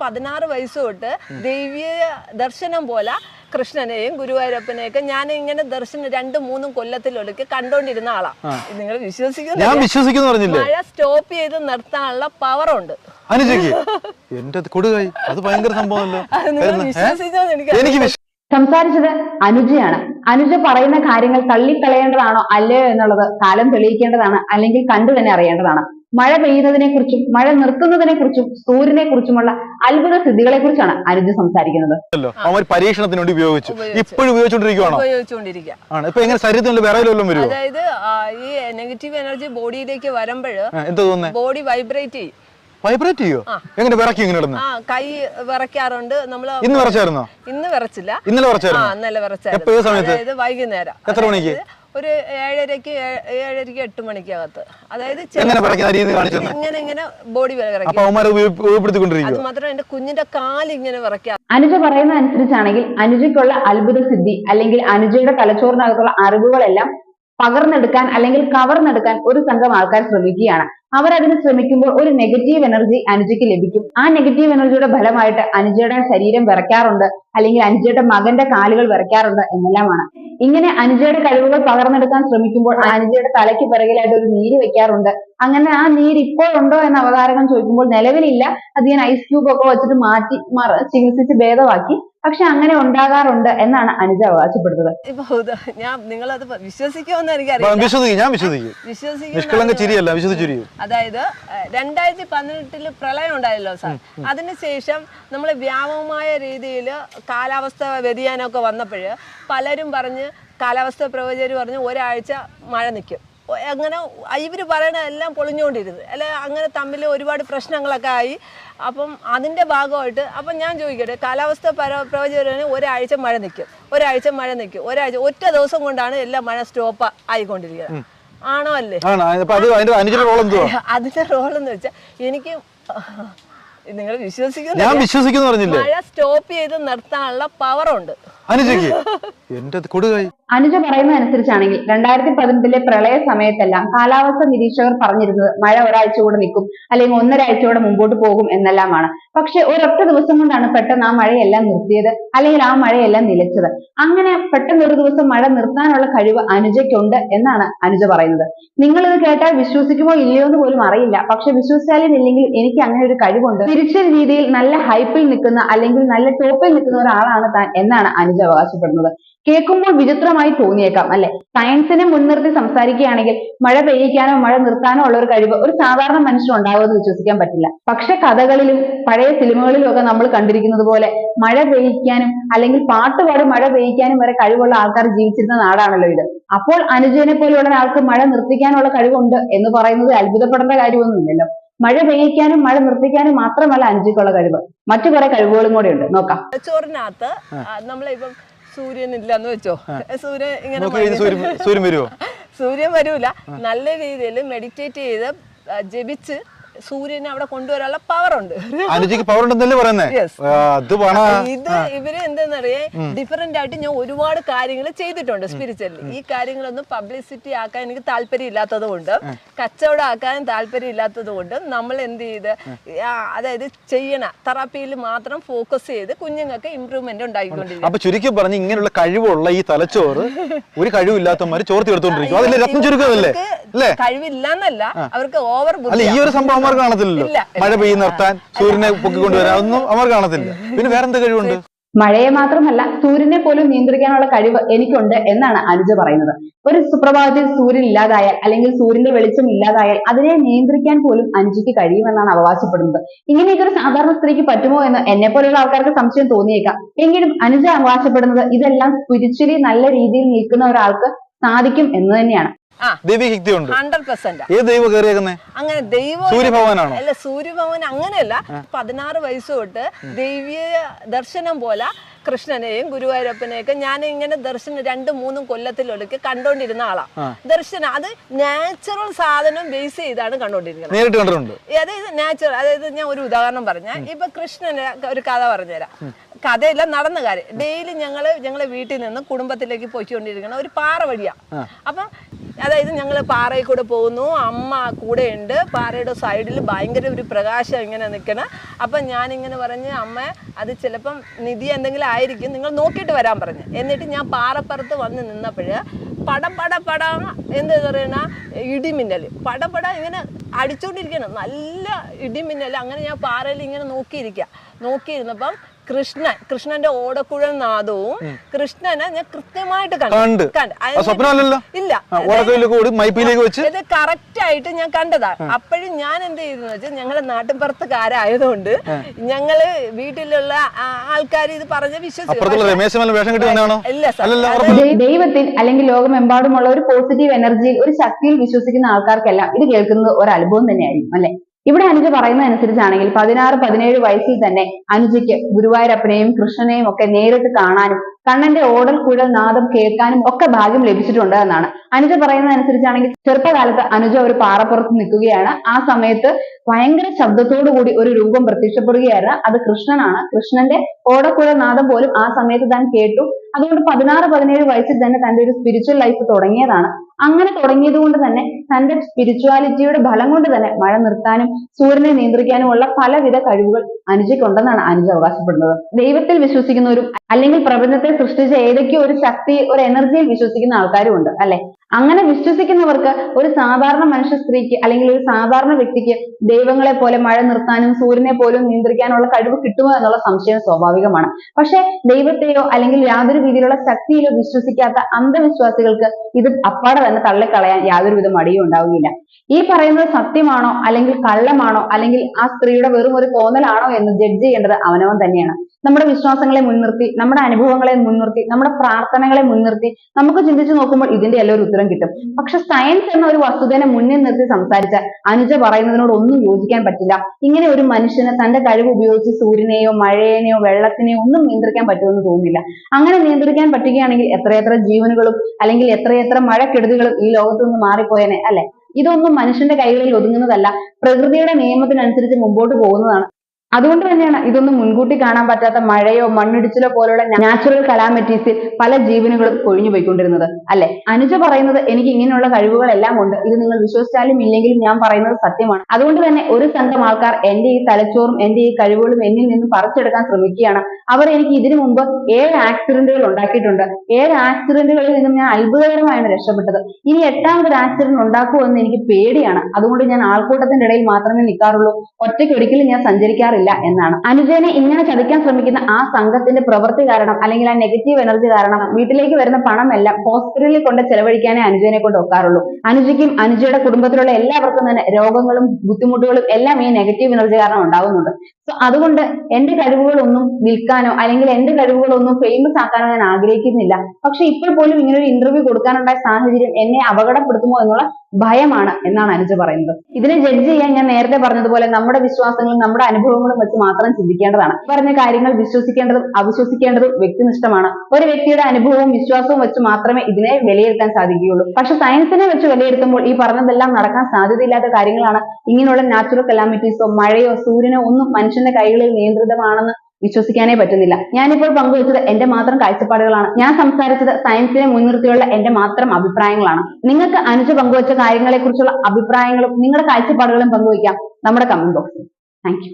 പതിനാറ് വയസ്സ് തൊട്ട് ദൈവീയ ദർശനം പോലെ കൃഷ്ണനെയും ഗുരുവായൂരപ്പനെയൊക്കെ ഞാൻ ഇങ്ങനെ ദർശനം രണ്ടും മൂന്നും കൊല്ലത്തിലൊടുക്ക് കണ്ടോണ്ടിരുന്ന ആളാ. നിങ്ങൾ ഞാൻ വിശ്വസിക്കുന്നു മഴ സ്റ്റോപ്പ് ചെയ്ത് നിർത്താനുള്ള പവർ ഉണ്ട്. എന്റെ കൊടുകായി. അത് ഭയങ്കര സംഭവമല്ലോ? എനിക്ക് സംസാരിച്ചത് അനുജയാണ്. അനുജ പറയുന്ന കാര്യങ്ങൾ തള്ളിക്കളയേണ്ടതാണോ അല്ലയോ എന്നുള്ളത് കാലം തെളിയിക്കേണ്ടതാണ് അല്ലെങ്കിൽ കണ്ടു തന്നെ അറിയേണ്ടതാണ്. മഴ പെയ്യുന്നതിനെ കുറിച്ചും മഴ നിർത്തുന്നതിനെ കുറിച്ചും സൂര്യനെ കുറിച്ചുമുള്ള അത്ഭുത സിദ്ധികളെ കുറിച്ചാണ് അനുജ് സംസാരിക്കുന്നത്. പരീക്ഷണത്തിന് വേണ്ടി ഉപയോഗിച്ചു. ഇപ്പോഴും ഉപയോഗിച്ചുകൊണ്ടിരിക്കുവാണോ? ഉപയോഗിച്ചുകൊണ്ടിരിക്കുക. ആണ്. ഇപ്പൊ എങ്ങനെ ശരീരത്തിൽ വേറെ വരുമോ അതായത് ഈ നെഗറ്റീവ് എനർജി ബോഡിയിലേക്ക് വരുമ്പോൾ എന്താ തോന്നുന്നേ? ബോഡി വൈബ്രേറ്റ് ചെയ്യും. വൈബ്രേറ്റ് ചെയ്യോ? എങ്ങനെ വിറക്കി ഇങ്ങനെ ഇടുന്നു? ആ കൈ വിറക്കാറുണ്ട് നമ്മൾ ഇന്ന് വിറച്ചായിരുന്നോ? ഇന്ന് വിറച്ചില്ല. ഇന്നലെ ആ ഇന്നലെ വിറച്ചായിരുന്നു. സമയത്ത്? അതായത് വൈകുന്നേരം. എത്ര മണിക്ക്? ഒരു ഏഴരക്ക് ഏഴരക്ക് എട്ട് മണിക്കകത്ത്. അതായത് ഇങ്ങനെ ഇങ്ങനെ ബോഡി അത് ഉപയോഗപ്പെടുത്തിക്കൊണ്ടിരിക്കുക മാത്രം എന്റെ കുഞ്ഞിന്റെ കാൽ ഇങ്ങനെ വിറയ്ക്കാം അനുജ പറയുന്ന അനുസരിച്ചാണെങ്കിൽ അനുജയ്ക്കുള്ള അത്ഭുത സിദ്ധി അല്ലെങ്കിൽ അനുജയുടെ തലച്ചോറിനകത്തുള്ള അറിവുകളെല്ലാം പകർന്നെടുക്കാൻ അല്ലെങ്കിൽ കവർന്നെടുക്കാൻ ഒരു സംഘം ആൾക്കാർ ശ്രമിക്കുകയാണ്. അവരതിന് അതിന് ശ്രമിക്കുമ്പോൾ ഒരു നെഗറ്റീവ് എനർജി അനുജയ്ക്ക് ലഭിക്കും. ആ നെഗറ്റീവ് എനർജിയുടെ ഫലമായിട്ട് അനുജയുടെ ശരീരം വിറയ്ക്കാറുണ്ട് അല്ലെങ്കിൽ അനുജയുടെ മകന്റെ കാലുകൾ വിറയ്ക്കാറുണ്ട് എന്നെല്ലാമാണ്. ഇങ്ങനെ അനുജയുടെ കഴിവുകൾ പകർന്നെടുക്കാൻ ശ്രമിക്കുമ്പോൾ അനുജയുടെ തലയ്ക്ക് പിറകിലായിട്ട് ഒരു നീര് വെക്കാറുണ്ട്. അങ്ങനെ ആ നീര് ഇപ്പോഴുണ്ടോ എന്ന അവതാരകൻ ചോദിക്കുമ്പോൾ നിലവിലില്ല. അത് ഞാൻ ഐസ് ക്യൂബ് ഒക്കെ വെച്ചിട്ട് മാറ്റി മറ- ചികിത്സിച്ച് ഭേദമാക്കി. പക്ഷെ അങ്ങനെ ഉണ്ടാകാറുണ്ട് എന്നാണ് അനുജ അവകാശപ്പെടുന്നത്. ഞാൻ നിങ്ങളത് വിശ്വസിക്കുമെന്ന് എനിക്കറിയാം അതായത് രണ്ടായിരത്തി പതിനെട്ടിൽ പ്രളയം ഉണ്ടായല്ലോ സാർ. അതിനുശേഷം നമ്മൾ വ്യാപകമായ രീതിയിൽ കാലാവസ്ഥ വ്യതിയാനമൊക്കെ വന്നപ്പോൾ പലരും പറഞ്ഞ് കാലാവസ്ഥ പ്രവചകർ പറഞ്ഞ് ഒരാഴ്ച മഴ നിൽക്കും അങ്ങനെ ഇവർ പറയണ എല്ലാം പൊളിഞ്ഞുകൊണ്ടിരുന്നു അല്ല അങ്ങനെ തമ്മിൽ ഒരുപാട് പ്രശ്നങ്ങളൊക്കെ ആയി. അപ്പം അതിന്റെ ഭാഗമായിട്ട് അപ്പം ഞാൻ ചോദിക്കട്ടെ കാലാവസ്ഥ പര പ്രവചകർ ഒരാഴ്ച മഴ നിൽക്കും ഒരാഴ്ച മഴ നിൽക്കും ഒരാഴ്ച ഒറ്റ ദിവസം കൊണ്ടാണ് എല്ലാം മഴ സ്റ്റോപ്പ് ആയിക്കൊണ്ടിരിക്കുന്നത്. ആണോ അല്ലേ? അതിന്റെ റോൾ എന്ന് വെച്ചാൽ എനിക്ക് നിങ്ങൾ വിശ്വസിക്കുന്നു ഞാൻ വിശ്വസിക്കുന്നു മഴ സ്റ്റോപ്പ് ചെയ്ത് നിർത്താനുള്ള പവറുണ്ട് അനുജയ്ക്ക്. എന്റെ കൊടുകായി അനുജ പറയുന്നതനുസരിച്ചാണെങ്കിൽ രണ്ടായിരത്തി പതിനെട്ടിലെ പ്രളയ സമയത്തെല്ലാം കാലാവസ്ഥ നിരീക്ഷകർ പറഞ്ഞിരുന്നത് മഴ ഒരാഴ്ച കൂടെ നിൽക്കും അല്ലെങ്കിൽ ഒന്നരാഴ്ച കൂടെ മുമ്പോട്ട് പോകും എന്നെല്ലാമാണ്. പക്ഷെ ഒരൊറ്റ ദിവസം കൊണ്ടാണ് പെട്ടെന്ന് ആ മഴയെല്ലാം നിർത്തിയത് അല്ലെങ്കിൽ ആ മഴയെല്ലാം നിലച്ചത്. അങ്ങനെ പെട്ടെന്ന് ഒരു ദിവസം മഴ നിർത്താനുള്ള കഴിവ് അനുജയ്ക്കുണ്ട് എന്നാണ് അനുജ പറയുന്നത്. നിങ്ങൾ ഇത് കേട്ടാൽ വിശ്വസിക്കുമോ ഇല്ലയോ എന്ന് പോലും അറിയില്ല. പക്ഷെ വിശ്വസിച്ചാലും ഇല്ലെങ്കിൽ എനിക്ക് അങ്ങനെ ഒരു കഴിവുണ്ട്. തിരിച്ച രീതിയിൽ നല്ല ഹൈപ്പിൽ നിൽക്കുന്ന അല്ലെങ്കിൽ നല്ല ടോപ്പിൽ നിൽക്കുന്ന ഒരാളാണ് താൻ എന്നാണ് അനുജ അവകാശപ്പെടുന്നത്. കേൾക്കുമ്പോൾ വിചിത്രമായി തോന്നിയേക്കാം അല്ലെ? സയൻസിനെ മുൻനിർത്തി സംസാരിക്കുകയാണെങ്കിൽ മഴ പെയ്യിക്കാനോ മഴ നിർത്താനോ ഉള്ള ഒരു കഴിവ് ഒരു സാധാരണ മനുഷ്യൻ ഉണ്ടാവുമെന്ന് വിശ്വസിക്കാൻ പറ്റില്ല. പക്ഷെ കഥകളിലും പഴയ സിനിമകളിലും ഒക്കെ നമ്മൾ കണ്ടിരിക്കുന്നത് പോലെ മഴ പെയ്യിക്കാനും അല്ലെങ്കിൽ പാട്ടുപാടി മഴ പെയ്യിക്കാനും വരെ കഴിവുള്ള ആൾക്കാർ ജീവിച്ചിരുന്ന നാടാണല്ലോ ഇത്. അപ്പോൾ അനുജനെ പോലെയുള്ള ഒരാൾക്ക് മഴ നിർത്തിക്കാനുള്ള കഴിവുണ്ട് എന്ന് പറയുന്നത് അത്ഭുതപ്പെടേണ്ട കാര്യമൊന്നുമില്ലല്ലോ. മഴ പെയ്യിക്കാനും മഴ നിർത്തിക്കാനും മാത്രമല്ല അനുജയ്ക്കുള്ള കഴിവ്. മറ്റു കുറെ കഴിവുകളും കൂടെ ഉണ്ട്. നോക്കാം. ചോറിനകത്ത് നമ്മളിപ്പം സൂര്യൻ ഇല്ലെന്ന് വെച്ചോ. സൂര്യൻ ഇങ്ങനെ സൂര്യൻ സൂര്യൻ വരുമോ സൂര്യൻ വരൂല. നല്ല രീതിയിൽ മെഡിറ്റേറ്റ് ചെയ്ത് ജപിച്ച് സൂര്യനെ അവിടെ കൊണ്ടുവരാനുള്ള പവർ ഉണ്ട് അനുജിക്ക് പവർ ഉണ്ടെന്നല്ലേ പറയുന്നത് ഇത് ഇവർ എന്തെന്നറിയേ? ഡിഫറെന്റ് ആയിട്ട് ഞാൻ ഒരുപാട് കാര്യങ്ങൾ ചെയ്തിട്ടുണ്ട് സ്പിരിച്വലി ഈ കാര്യങ്ങളൊന്നും പബ്ലിസിറ്റി ആക്കാൻ എനിക്ക് താല്പര്യം ഇല്ലാത്തത് കൊണ്ട് കച്ചവടം ആക്കാൻ താല്പര്യം ഇല്ലാത്തത് കൊണ്ട് നമ്മൾ എന്ത് ചെയ്ത് അതായത് ചെയ്യണ തെറാപ്പിയിൽ മാത്രം ഫോക്കസ് ചെയ്ത് കുഞ്ഞുങ്ങൾക്ക് ഇമ്പ്രൂവ്മെന്റ് ഉണ്ടായിക്കൊണ്ടിരിക്കും അപ്പൊ ചുരുക്കി പറഞ്ഞ് ഇങ്ങനെയുള്ള കഴിവുള്ള ഈ തലച്ചോറ് ഒരു കഴിവില്ലാത്തമാര് ചോർത്തി എടുത്തോണ്ടിരിക്കും. അതല്ലേ രത്നം ചുരുക്കമല്ലേ അല്ലേ കഴിവില്ലെന്നല്ല അവർക്ക് ഓവർ അല്ല ഈ ഒരു സംഭവം അവർ കാണത്തില്ലല്ലോ. മഴ പെയ്യുന്ന നിർത്താൻ സൂര്യനെ പൊക്കിക്കൊണ്ടുവരാൻ ഒന്നും അവർ കാണത്തില്ല. പിന്നെ വേറെന്താ കഴിവുണ്ട്? മഴയെ മാത്രമല്ല സൂര്യനെ പോലും നിയന്ത്രിക്കാനുള്ള കഴിവ് എനിക്കുണ്ട് എന്നാണ് അനുജ പറയുന്നത്. ഒരു സുപ്രഭാതത്തിൽ സൂര്യൻ ഇല്ലാതായാൽ അല്ലെങ്കിൽ സൂര്യന്റെ വെളിച്ചം ഇല്ലാതായാൽ അതിനെ നിയന്ത്രിക്കാൻ പോലും അനുജയ്ക്ക് കഴിയുമെന്നാണ് അവകാശപ്പെടുന്നത്. ഇങ്ങനെയൊക്കെ ഒരു സാധാരണ സ്ത്രീക്ക് പറ്റുമോ എന്ന് എന്നെ പോലെയുള്ള ആൾക്കാർക്ക് സംശയം തോന്നിയേക്കാം. എങ്കിലും അനുജ അവകാശപ്പെടുന്നത് ഇതെല്ലാം സ്പിരിച്വലി നല്ല രീതിയിൽ നിൽക്കുന്ന ഒരാൾക്ക് സാധിക്കും എന്ന് തന്നെയാണ്. ആ. ദൈവശക്തി ഉണ്ട് ഹൺഡ്രഡ് പെർസെന്റ് ഏത് ദൈവം കയറിയേക്കുന്നേ? അങ്ങനെ ദൈവം അല്ല സൂര്യഭവൻ അങ്ങനെയല്ല. പതിനാറ് വയസ്സ് തൊട്ട് ദൈവീയ ദർശനം പോലെ കൃഷ്ണനെയും ഗുരുവായൂരപ്പനെയൊക്കെ ഞാൻ ഇങ്ങനെ ദർശനം രണ്ടും മൂന്നും കൊല്ലത്തിലൊടുക്കി കണ്ടോണ്ടിരുന്ന ആളാ. ദർശനം അത് നാച്ചുറൽ സാധനം ബേസ് ചെയ്താണ് കണ്ടോണ്ടിരിക്കുന്നത്. അതായത് നാച്ചുറൽ അതായത് ഞാൻ ഒരു ഉദാഹരണം പറഞ്ഞ. ഇപ്പൊ കൃഷ്ണന് ഒരു കഥ പറഞ്ഞുതരാം. കഥയില്ല നടന്ന കാര്യം. ഡെയിലി ഞങ്ങൾ ഞങ്ങളെ വീട്ടിൽ നിന്ന് കുടുംബത്തിലേക്ക് പോയിക്കൊണ്ടിരിക്കുന്ന ഒരു പാറ വഴിയാ. അപ്പം അതായത് ഞങ്ങൾ പാറയിൽ കൂടെ പോകുന്നു. അമ്മ കൂടെ ഉണ്ട് പാറയുടെ സൈഡിൽ ഭയങ്കര ഒരു പ്രകാശം ഇങ്ങനെ നിൽക്കണം അപ്പം ഞാനിങ്ങനെ പറഞ്ഞ് അമ്മ അത് ചിലപ്പം നിധി എന്തെങ്കിലും ആയിരിക്കും. നിങ്ങൾ നോക്കിയിട്ട് വരാൻ പറഞ്ഞു. എന്നിട്ട് ഞാൻ പാറപ്പുറത്ത് വന്ന് നിന്നപ്പോൾ പടം പട പട എന്താ പറയണ? ഇടിമിന്നൽ പടപട പട ഇങ്ങനെ അടിച്ചുകൊണ്ടിരിക്കണം നല്ല ഇടിമിന്നൽ അങ്ങനെ ഞാൻ പാറയിൽ ഇങ്ങനെ നോക്കിയിരിക്കുക നോക്കിയിരുന്നപ്പം കൃഷ്ണൻ കൃഷ്ണന്റെ ഓടക്കുഴൽ നാദവും കൃഷ്ണനെ ഞാൻ കൃത്യമായിട്ട് കണ്ട്. കണ്ടു. ഇല്ല. ഇത് കറക്റ്റ് ആയിട്ട് ഞാൻ കണ്ടതാ. അപ്പോഴും ഞാൻ എന്ത് ചെയ്തെന്ന് വെച്ചാൽ ഞങ്ങൾ നാട്ടിൻപുറത്തുകാരായതുകൊണ്ട് ഞങ്ങൾ വീട്ടിലുള്ള ആൾക്കാർ ഇത് പറഞ്ഞ് അപ്പുറത്തുള്ള വിശ്വസിക്കും ദൈവത്തിൽ അല്ലെങ്കിൽ ലോകമെമ്പാടുമുള്ള ഒരു പോസിറ്റീവ് എനർജിയിൽ ഒരു ശക്തിയിൽ വിശ്വസിക്കുന്ന ആൾക്കാർക്കെല്ലാം ഇത് കേൾക്കുന്നത് ഒരു അനുഭവം തന്നെയായിരിക്കും അല്ലെ? ഇവിടെ അനുജ പറയുന്നത് അനുസരിച്ചാണെങ്കിൽ പതിനാറ് പതിനേഴ് വയസ്സിൽ തന്നെ അനുജയ്ക്ക് ഗുരുവായൂരപ്പനെയും കൃഷ്ണനെയും ഒക്കെ നേരിട്ട് കാണാനും കണ്ണന്റെ ഓടൽ കുഴൽ നാദം കേൾക്കാനും ഒക്കെ ഭാഗ്യം ലഭിച്ചിട്ടുണ്ട് എന്നാണ്. അനുജ പറയുന്നത് അനുസരിച്ചാണെങ്കിൽ ചെറുപ്പകാലത്ത് അനുജ ഒരു പാറപ്പുറത്ത് നിൽക്കുകയാണ്. ആ സമയത്ത് ഭയങ്കര ശബ്ദത്തോടു കൂടി ഒരു രൂപം പ്രത്യക്ഷപ്പെടുകയായിരുന്നു. അത് കൃഷ്ണനാണ്. കൃഷ്ണന്റെ ഓടക്കുഴൽ നാദം പോലും ആ സമയത്ത് താൻ കേട്ടു. അതുകൊണ്ട് പതിനാറ് പതിനേഴ് വയസ്സിൽ തന്നെ തന്റെ ഒരു സ്പിരിച്വൽ ലൈഫ് തുടങ്ങിയതാണ്. അങ്ങനെ തുടങ്ങിയത് കൊണ്ട് തന്നെ തന്റെ സ്പിരിച്വാലിറ്റിയുടെ ഫലം കൊണ്ട് തന്നെ മഴ നിർത്താനും സൂര്യനെ നിയന്ത്രിക്കാനും ഉള്ള പലവിധ കഴിവുകൾ അനുജയ്ക്കുണ്ടെന്നാണ് അനുജ അവകാശപ്പെടുന്നത്. ദൈവത്തിൽ വിശ്വസിക്കുന്നവരും അല്ലെങ്കിൽ പ്രപഞ്ചത്തെ സൃഷ്ടിച്ച ഏതൊക്കെയോ ഒരു ശക്തി ഒരു എനർജിയിൽ വിശ്വസിക്കുന്ന ആൾക്കാരും ഉണ്ട് അല്ലെ? അങ്ങനെ വിശ്വസിക്കുന്നവർക്ക് ഒരു സാധാരണ മനുഷ്യ സ്ത്രീക്ക് അല്ലെങ്കിൽ ഒരു സാധാരണ വ്യക്തിക്ക് ദൈവങ്ങളെ പോലെ മഴ നിർത്താനും സൂര്യനെ പോലും നിയന്ത്രിക്കാനുള്ള കഴിവ് കിട്ടുമോ എന്നുള്ള സംശയം സ്വാഭാവികമാണ്. പക്ഷെ ദൈവത്തെയോ അല്ലെങ്കിൽ യാതൊരു രീതിയിലുള്ള ശക്തിയിലോ വിശ്വസിക്കാത്ത അന്ധവിശ്വാസികൾക്ക് ഇത് അപ്പാടെ തന്നെ തള്ളിക്കളയാൻ യാതൊരു യാതൊരുവിധ മടിയും ഉണ്ടാവുകയില്ല. ഈ പറയുന്നത് സത്യമാണോ അല്ലെങ്കിൽ കള്ളമാണോ അല്ലെങ്കിൽ ആ സ്ത്രീയുടെ വെറും ഒരു തോന്നലാണോ എന്ന് ജഡ്ജ് ചെയ്യേണ്ടത് അവനവൻ തന്നെയാണ്. നമ്മുടെ വിശ്വാസങ്ങളെ മുൻനിർത്തി നമ്മുടെ അനുഭവങ്ങളെ മുൻനിർത്തി നമ്മുടെ പ്രാർത്ഥനകളെ മുൻനിർത്തി നമുക്ക് ചിന്തിച്ചു നോക്കുമ്പോൾ ഇതിന്റെ എല്ലാം ഒരു ഉത്തരം കിട്ടും. പക്ഷെ സയൻസ് എന്ന ഒരു വസ്തുതയെ മുന്നിൽ നിർത്തി സംസാരിച്ച അനുജ പറയുന്നതിനോട് ഒന്നും യോജിക്കാൻ പറ്റില്ല. ഇങ്ങനെ ഒരു മനുഷ്യന് തന്റെ കഴിവ് ഉപയോഗിച്ച് സൂര്യനെയോ മഴയെയോ വെള്ളത്തിനെയോ ഒന്നും നിയന്ത്രിക്കാൻ പറ്റുമെന്ന് തോന്നുന്നില്ല. അങ്ങനെ നിയന്ത്രിക്കാൻ പറ്റുകയാണെങ്കിൽ എത്രയെത്ര ജീവനുകളും അല്ലെങ്കിൽ എത്രയെത്ര മഴക്കെടുതികളും ഈ ലോകത്ത് നിന്ന് മാറിപ്പോയേനെ അല്ലെ? ഇതൊന്നും മനുഷ്യന്റെ കൈകളിൽ ഒതുങ്ങുന്നതല്ല. പ്രകൃതിയുടെ നിയമത്തിനനുസരിച്ച് മുമ്പോട്ട് പോകുന്നതാണ് അതുകൊണ്ട് തന്നെയാണ് ഇതൊന്നും മുൻകൂട്ടി കാണാൻ പറ്റാത്ത മഴയോ മണ്ണിടിച്ചിലോ പോലുള്ള നാച്ചുറൽ കലാമിറ്റീസിൽ പല ജീവനുകളും കൊഴിഞ്ഞു പോയിക്കൊണ്ടിരുന്നത് അല്ലെ? അനുജ പറയുന്നത് എനിക്ക് ഇങ്ങനെയുള്ള കഴിവുകളെല്ലാം ഉണ്ട്. ഇത് നിങ്ങൾ വിശ്വസിച്ചാലും ഇല്ലെങ്കിലും ഞാൻ പറയുന്നത് സത്യമാണ്. അതുകൊണ്ട് തന്നെ ഒരു സംഘം ആൾക്കാർ എന്റെ ഈ തലച്ചോറും എന്റെ ഈ കഴിവുകളും എന്നിൽ നിന്നും പറിച്ചെടുക്കാൻ ശ്രമിക്കുകയാണ്. അവർ എനിക്ക് ഇതിനു മുമ്പ് ഏഴ് ആക്സിഡന്റുകൾ ഉണ്ടാക്കിയിട്ടുണ്ട്. ഏഴ് ആക്സിഡന്റുകളിൽ നിന്നും ഞാൻ അത്ഭുതകരമായാണ് രക്ഷപ്പെട്ടത്. ഇനി എട്ടാമതൊരു ആക്സിഡന്റ് ഉണ്ടാക്കുമെന്ന് എനിക്ക് പേടിയാണ്. അതുകൊണ്ട് ഞാൻ ആൾക്കൂട്ടത്തിന്റെ ഇടയിൽ മാത്രമേ നിൽക്കാറുള്ളൂ. ഒറ്റയ്ക്ക് ഒരിക്കലും ഞാൻ സഞ്ചരിക്കാറില്ല. എന്നാണ്. അനുജനെ ഇങ്ങനെ ചതിക്കാൻ ശ്രമിക്കുന്ന ആ സംഘത്തിന്റെ പ്രവൃത്തി കാരണം അല്ലെങ്കിൽ ആ നെഗറ്റീവ് എനർജി കാരണം വീട്ടിലേക്ക് വരുന്ന പണമെല്ലാം ഹോസ്പിറ്റലിൽ കൊണ്ട് ചെലവഴിക്കാനേ അനുജനെ കൊണ്ട് ഒക്കാറുള്ളൂ. അനുജയ്ക്കും അനുജയുടെ കുടുംബത്തിലുള്ള എല്ലാവർക്കും തന്നെ രോഗങ്ങളും ബുദ്ധിമുട്ടുകളും എല്ലാം ഈ നെഗറ്റീവ് എനർജി കാരണം ഉണ്ടാകുന്നുണ്ട് സോ അതുകൊണ്ട് എന്റെ കഴിവുകളൊന്നും വിൽക്കാനോ അല്ലെങ്കിൽ എന്റെ കഴിവുകളൊന്നും ഫേമസ് ആക്കാനോ ഞാൻ ആഗ്രഹിക്കുന്നില്ല. പക്ഷെ ഇപ്പോൾ പോലും ഇങ്ങനെ ഒരു ഇന്റർവ്യൂ കൊടുക്കാനുണ്ടായ സാഹചര്യം എന്നെ അപകടപ്പെടുത്തുമോ എന്നുള്ള ഭയമാണ് എന്നാണ് അനുജ പറയുന്നത്. ഇതിനെ ജഡ്ജ് ചെയ്യാൻ ഞാൻ നേരത്തെ പറഞ്ഞതുപോലെ നമ്മുടെ വിശ്വാസങ്ങളും നമ്മുടെ അനുഭവങ്ങളും വെച്ച് മാത്രം ചിന്തിക്കേണ്ടതാണ്. പറഞ്ഞ കാര്യങ്ങൾ വിശ്വസിക്കേണ്ടതും അവിശ്വസിക്കേണ്ടതും വ്യക്തിനിഷ്ഠമാണ്. ഒരു വ്യക്തിയുടെ അനുഭവവും വിശ്വാസവും വെച്ച് മാത്രമേ ഇതിനെ വിലയിരുത്താൻ സാധിക്കുകയുള്ളൂ. പക്ഷെ സയൻസിനെ വെച്ച് വിലയിരുത്തുമ്പോൾ ഈ പറഞ്ഞതെല്ലാം നടക്കാൻ സാധ്യതയില്ലാത്ത കാര്യങ്ങളാണ് ഇങ്ങനെയുള്ള നാച്ചുറൽ കലാമിറ്റീസോ മഴയോ സൂര്യനോ ഒന്നും മനുഷ്യന്റെ കൈകളിൽ നിയന്ത്രിതമാണെന്ന് വിശ്വസിക്കാനേ പറ്റുന്നില്ല. ഞാനിപ്പോൾ പങ്കുവച്ചത് എന്റെ മാത്രം കാഴ്ചപ്പാടുകളാണ്. ഞാൻ സംസാരിച്ചത് സയൻസിനെ മുൻനിർത്തിയുള്ള എന്റെ മാത്രം അഭിപ്രായങ്ങളാണ്. നിങ്ങൾക്ക് അനുജ പങ്കുവച്ച കാര്യങ്ങളെക്കുറിച്ചുള്ള അഭിപ്രായങ്ങളും നിങ്ങളുടെ കാഴ്ചപ്പാടുകളും പങ്കുവയ്ക്കാം നമ്മുടെ കമന്റ് ബോക്സിൽ താങ്ക്